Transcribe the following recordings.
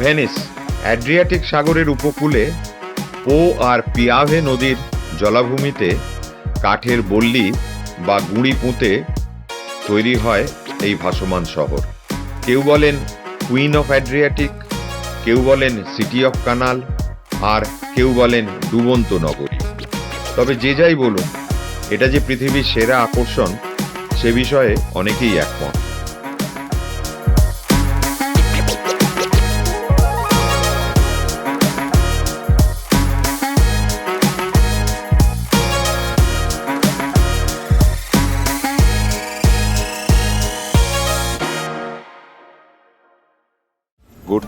Venice, Adriatic সাগরের উপকূলে পো আর পিয়াভে নদীর জলাভূমিতে কাঠের বল্লি বা গুঁড়ি পুঁতে তৈরি হয় এই ভাসমান শহর। কেউ বলেন কুইন অফ অ্যাড্রিয়াটিক, কেউ বলেন সিটি অফ কানাল, আর কেউ বলেন ডুবন্ত নগরী। তবে যে যাই বলুন, এটা যে পৃথিবীর সেরা আকর্ষণ, সে বিষয়ে অনেকেই একমত।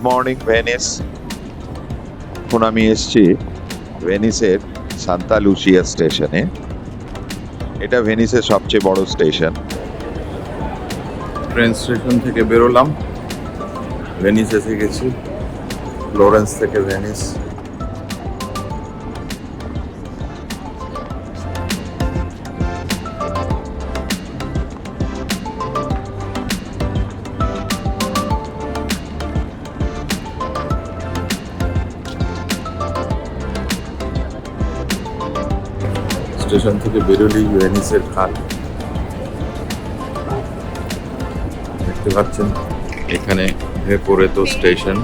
মর্নিং ভেনিস এখন আমি এসছি ভেনিসের সান্তা লুসিয়া স্টেশনে এটা ভেনিসের সবচেয়ে বড় স্টেশন ট্রেন স্টেশন থেকে বেরোলাম। ভেনিস এসে গেছি। ফ্লোরেন্স থেকে ভেনিস স্টেশন থেকে বেরোলেই ভেনিসের খাল। দেখতে পাচ্ছেন? এখানে ভেপোরেতো স্টেশন।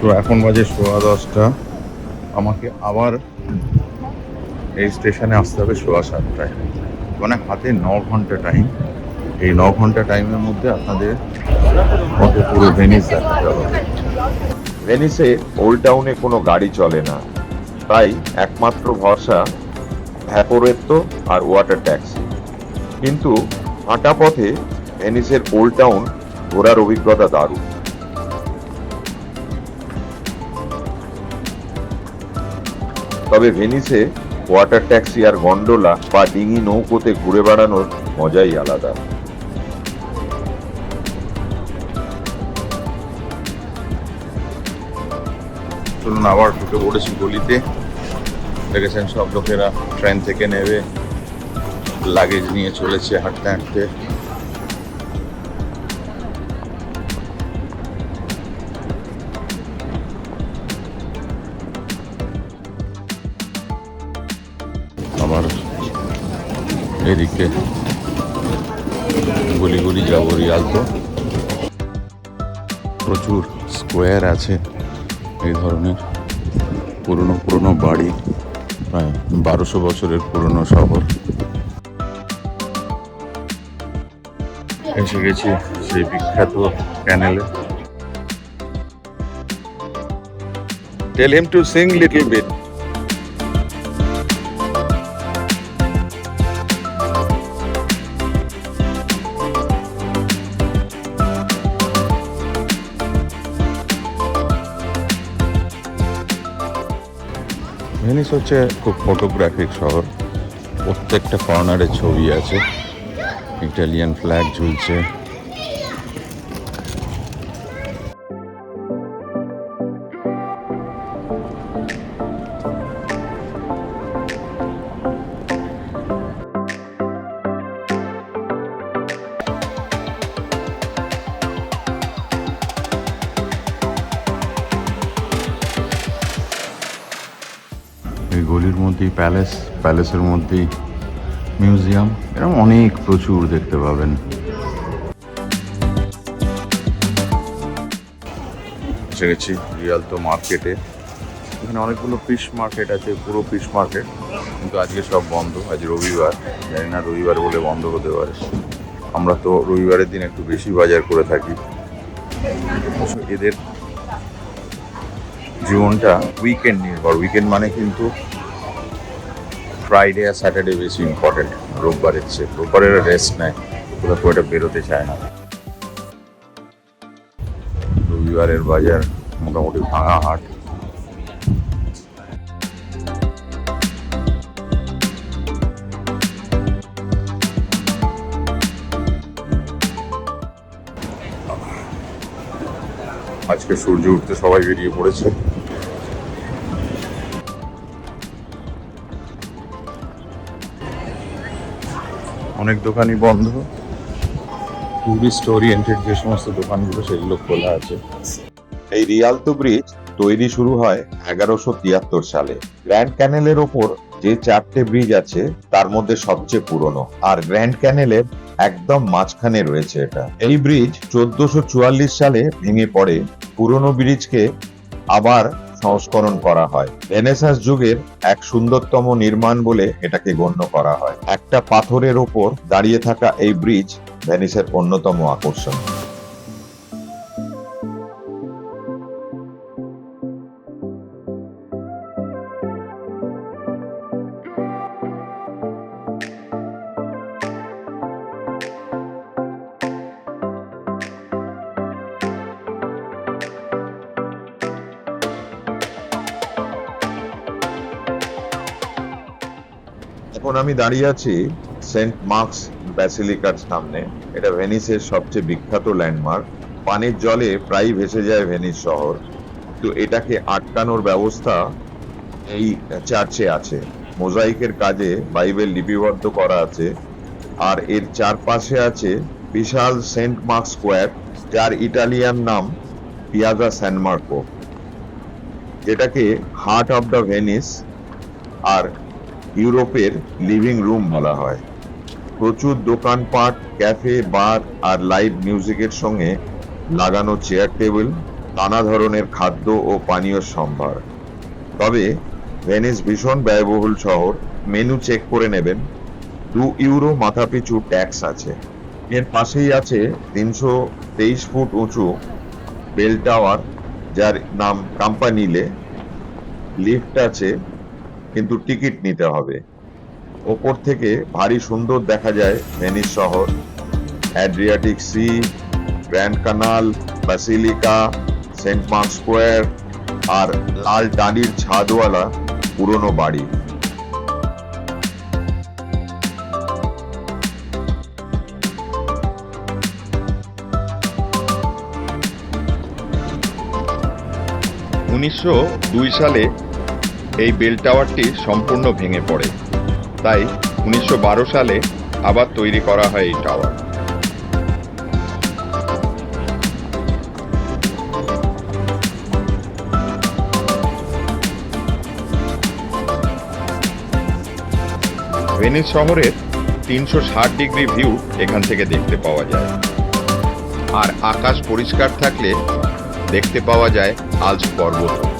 তো এখন বাজে সোয়া দশটা। আমাকে আবার এই স্টেশনে আসতে হবে সোয়া সাতটায়। মানে হাতে ন ঘণ্টা টাইম এই ন ঘণ্টা টাইমের মধ্যে আপনাদের পুরো ভেনিস দেখাতে হবে। ভেনিসে ওল্ড টাউনে কোনো গাড়ি চলে না। তাই একমাত্র ভরসা ভ্যাপোরেত্তো আর ওয়াটার ট্যাক্সি কিন্তু হাঁটা পথে ভেনিসের ওল্ড টাউন ঘোরার অভিজ্ঞতা দারুণ। তবে ভেনিসে ওয়াটার ট্যাক্সি আর গন্ডোলা বা ডিঙি নৌকোতে ঘুরে বেড়ানোর মজাই আলাদা। চলুন আবার ঢুকে পড়েছি গলিতে। দেখেছেন সব লোকেরা ট্রেন থেকে নেবে লাগেজ নিয়ে চলেছে হাঁটতে হাঁটতে। আবার এদিকে গলি গলি যাব রিয়ালতো প্রচুর স্কোয়ার আছে। এই ধরনের পুরনো পুরনো বাড়ি, প্রায় বারোশো বছরের পুরনো শহর। এসে গেছি সেই বিখ্যাত প্যানেলে। Tell him to sing little bit Venice হচ্ছে খুব ফটোগ্রাফিক শহর। প্রত্যেকটা কর্নারে ছবি আছে। ইটালিয়ান ফ্ল্যাগ ঝুলছে। মধ্যেই প্যালেস প্যালেসের মধ্যেই মিউজিয়াম এরকম অনেক প্রচুর দেখতে পাবেন। এসে গেছি রিয়ালতো মার্কেটে। এখানে অনেকগুলো ফিশ মার্কেট আছে, পুরো ফিশ মার্কেট কিন্তু আজকে সব বন্ধ, আজ রবিবার। জানি না রবিবার বলে বন্ধ হতে পারে। আমরা তো রবিবারের দিন একটু বেশি বাজার করে থাকি। এদের জীবনটা উইকেন্ড নির্ভর। উইকেন্ড মানে কিন্তু ফ্রাইডে আর স্যাটারডে বেশি ইম্পর্টেন্ট রোববারের চেয়ে রোববারের রেস্ট নেয়। কোথাও খুব একটা বেরোতে চায় না। রবিবারের বাজার মোটামুটি ভাঙা হাট। আজকে সূর্য উঠতে সবাই বেরিয়ে পড়েছে। অনেক দোকানই বন্ধ। টুরিস্ট ওরিয়েন্টেড যে সমস্ত দোকানগুলো সেগুলো খোলা আছে। এই রিয়ালতো ব্রিজ তৈরি শুরু হয় এগারোশো তিয়াত্তর সালে। গ্র্যান্ড ক্যানেলের ওপর যে চারটে ব্রিজ আছে, তার মধ্যে সবচেয়ে পুরনো। আর গ্র্যান্ড ক্যানেলের একদম মাঝখানে রয়েছে এটা। এই ব্রিজ চোদ্দশো সালে ভেঙে পড়ে। পুরনো ব্রিজকে আবার সংস্করণ করা হয়। রেনেসাস যুগের এক সুন্দরতম নির্মাণ বলে এটাকে গণ্য করা হয়। একটা পাথরের ওপর দাঁড়িয়ে থাকা এই ব্রিজ ভেনিসের অন্যতম আকর্ষণ। এখন আমি দাঁড়িয়ে আছি সেন্ট মার্কস ব্যাসিলিকার সামনে। এটা ভেনিসের সবচেয়ে বিখ্যাত ল্যান্ডমার্ক। পানির জলে প্রায় ভেসে যায় ভেনিস শহর। তো এটাকে আটকানোর ব্যবস্থা এই চার্চে আছে। মোজাইকের কাজে বাইবেল লিপিবদ্ধ করা আছে। আর এর চারপাশে আছে বিশাল সেন্ট মার্ক স্কোয়ার, যার ইটালিয়ান নাম পিয়াজা স্যান মার্কো। যেটাকে হার্ট অফ দ্য ভেনিস আর ইউরোপের লিভিং রুম বলা হয়। প্রচুর দোকানপাট, ক্যাফে, বার আর লাইভ মিউজিকের সঙ্গে লাগানো চেয়ার টেবিল, নানা ধরনের খাদ্য ও পানীয় সম্ভার। তবে ভেনিস ভীষণ ব্যয়বহুল শহর, মেনু চেক করে নেবেন। দু ইউরো মাথাপিছু ট্যাক্স আছে। এর পাশেই আছে তিনশো তেইশ ফুট উঁচু বেল টাওয়ার, যার নাম কাম্পানিলে। লিফট আছে কিন্তু টিকিট নিতে হবে। ওপর থেকে ভারী সুন্দর দেখা যায় ভেনিস শহর। Adriatic Sea, Grand Canal, basilica, Saint Mark square আর লাল টালির ছাদওয়ালা পুরনো বাড়ি। উনিশশো দুই সালে এই বেল টাওয়ারটি সম্পূর্ণ ভেঙে পড়ে। তাই উনিশশো বারো সালে আবার তৈরি করা হয় এই টাওয়ার। ভেনিস শহরের তিনশো ষাট ডিগ্রি ভিউ এখান থেকে দেখতে পাওয়া যায়। আর আকাশ পরিষ্কার থাকলে দেখতে পাওয়া যায় আলস পর্বত।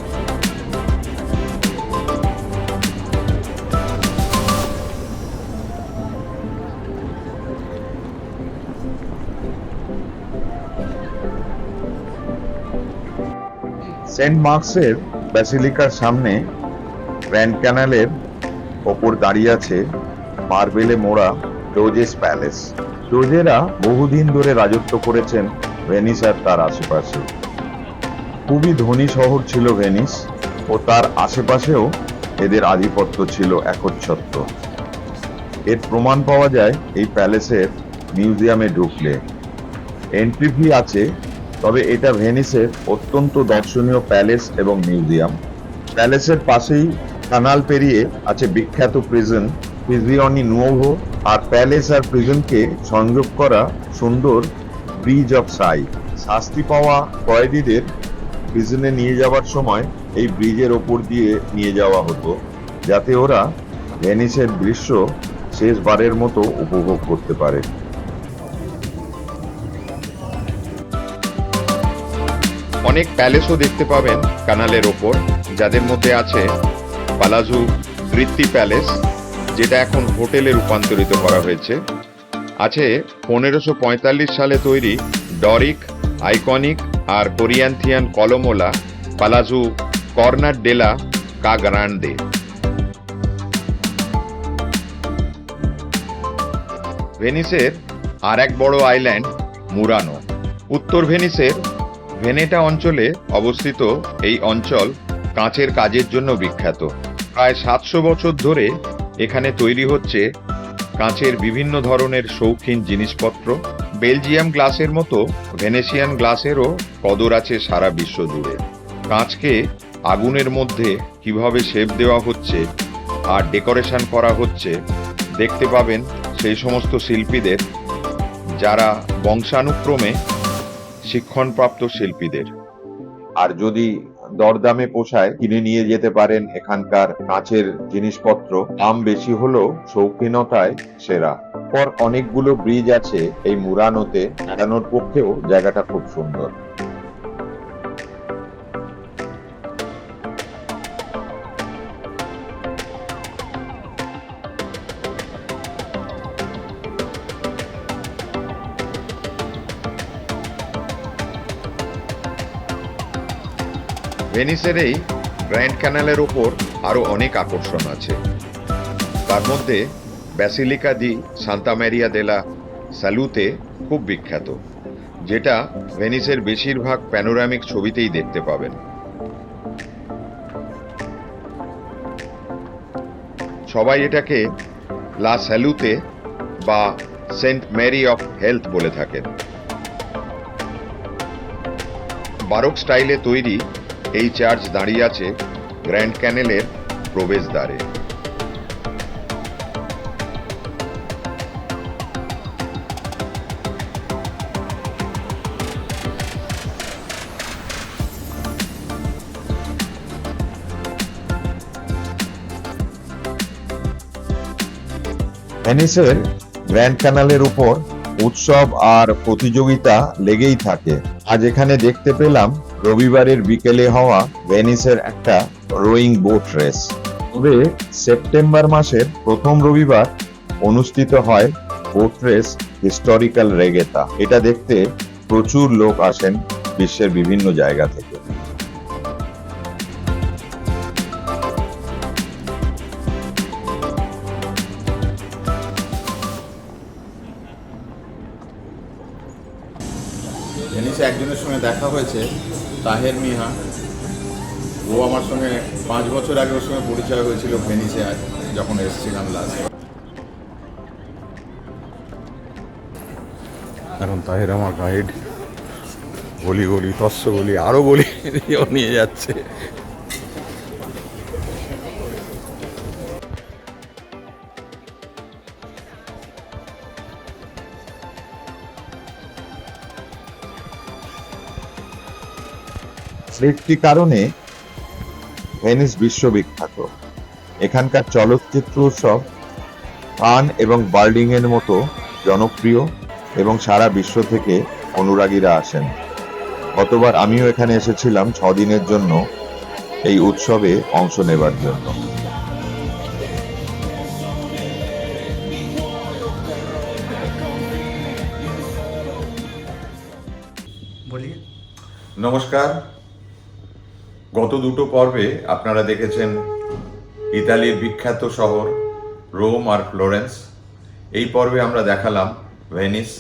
সেন্ট মার্কসের ব্যাসিলিকার সামনে গ্র্যান্ড ক্যানালের ওপর দাঁড়িয়ে আছে মার্বেলে মোড়া ডোজেস প্যালেস। ডোজেরা বহুদিন ধরে রাজত্ব করেছেন ভেনিস আর তার আশেপাশে। খুবই ধনী শহর ছিল ভেনিস ও তার আশেপাশেও এদের আধিপত্য ছিল একচ্ছত্র। এর প্রমাণ পাওয়া যায় এই প্যালেসের মিউজিয়ামে ঢুকলে। এন্ট্রি ফি আছে তবে এটা ভেনিসের অত্যন্ত দর্শনীয় প্যালেস এবং মিউজিয়াম। প্যালেসের পাশেই কানাল পেরিয়ে আছে বিখ্যাত প্রিজন প্রিজিয়নি নুয়োভো আর প্যালেস আর প্রিজনকে সংযোগ করা সুন্দর ব্রিজ অফ সাই শাস্তি পাওয়া কয়েদিদের প্রিজনে নিয়ে যাওয়ার সময় এই ব্রিজের ওপর দিয়ে নিয়ে যাওয়া হতো, যাতে ওরা ভেনিসের দৃশ্য শেষবারের মতো উপভোগ করতে পারে। অনেক প্যালেসও দেখতে পাবেন কানালের ওপর, যাদের মধ্যে আছে পালাজু কৃত্তি প্যালেস, যেটা এখন হোটেলে রূপান্তরিত করা হয়েছে। আছে পনেরোশো সালে তৈরি ডরিক, আইকনিক আর Corinthian কলমোলা Palazzo Corner della Ca' Grande. ভেনিসের আর এক বড় আইল্যান্ড, মুরানো। উত্তর ভেনিসের ভেনেটা অঞ্চলে অবস্থিত এই অঞ্চল কাঁচের কাজের জন্য বিখ্যাত। প্রায় সাতশো বছর ধরে এখানে তৈরি হচ্ছে কাঁচের বিভিন্ন ধরনের শৌখিন জিনিসপত্র। বেলজিয়াম গ্লাসের মতো ভেনেশিয়ান গ্লাসেরও কদর আছে সারা বিশ্ব জুড়ে। কাঁচকে আগুনের মধ্যে কীভাবে শেপ দেওয়া হচ্ছে আর ডেকোরেশন করা হচ্ছে, দেখতে পাবেন সেই সমস্ত শিল্পীদের যারা বংশানুক্রমে শিক্ষণপ্রাপ্ত শিল্পীদের। আর যদি দরদামে পোষায় কিনে নিয়ে যেতে পারেন এখানকার কাঁচের জিনিসপত্র, দাম বেশি হলেও শৌখিনতায় সেরা। পর অনেকগুলো ব্রিজ আছে এই মুরানোতে বেড়ানোর পক্ষেও জায়গাটা খুব সুন্দর। ভেনিসের এই গ্র্যান্ড ক্যানালের ওপর আরও অনেক আকর্ষণ আছে। তার মধ্যে ব্যাসিলিকা দি সান্তা ম্যারিয়া দেলা স্যালুতে খুব বিখ্যাত, যেটা ভেনিসের বেশিরভাগ প্যানোরামিক ছবিতেই দেখতে পাবেন। সবাই এটাকে লা স্যালুতে বা সেন্ট ম্যারি অফ হেলথ বলে থাকেন। বারক স্টাইলে তৈরি এই চার্চ দাঁড়িয়ে আছে গ্র্যান্ড ক্যানেলের প্রবেশদ্বারে। ভেনিসের গ্র্যান্ড ক্যানালের উপর উৎসব আর প্রতিযোগিতা লেগেই থাকে। আজ এখানে দেখতে পেলাম রবিবারের বিকেলে হওয়া ভেনিসের একটা রোয়িং বোট রেস। তবে সেপ্টেম্বর মাসের প্রথম রবিবার অনুষ্ঠিত হয় বোট রেস হিস্টোরিক্যাল রেগেতা। এটা দেখতে প্রচুর লোক আসেন বিশ্বের বিভিন্ন জায়গা থেকে। একজনের সঙ্গে দেখা হয়েছে। তাহের মিহা। ও আমার সঙ্গে পাঁচ বছর আগে ওর সঙ্গে পরিচয় হয়েছিল ভেনিসে যখন এসেছিলাম লাস্ট এখন তাহের আমার গাইড গলি গলি তস্য গলি আরও গলি নিয়ে যাচ্ছে। একটি কারণে ভেনিস বিশ্ববিখ্যাত। এখানকার চলচ্চিত্র উৎসব পান এবং বার্ডিংয়ের মতো জনপ্রিয় এবং সারা বিশ্ব থেকে অনুরাগীরা আসেন। গতবার আমিও এখানে এসেছিলাম ছ দিনের জন্য এই উৎসবে অংশ নেবার জন্য। নমস্কার। গত দুটো পর্বে আপনারা দেখেছেন ইতালির বিখ্যাত শহর, রোম আর ফ্লোরেন্স। এই পর্বে আমরা দেখালাম ভেনিস।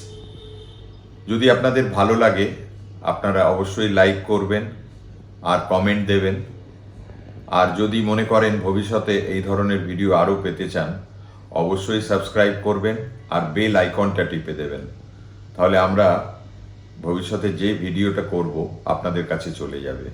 যদি আপনাদের ভালো লাগে, আপনারা অবশ্যই লাইক করবেন আর কমেন্ট দেবেন। আর যদি মনে করেন ভবিষ্যতে এই ধরনের ভিডিও আরও পেতে চান, অবশ্যই সাবস্ক্রাইব করবেন আর বেল আইকনটা টিপে দেবেন। তাহলে আমরা ভবিষ্যতে যে ভিডিওটা করব, আপনাদের কাছে চলে যাবে।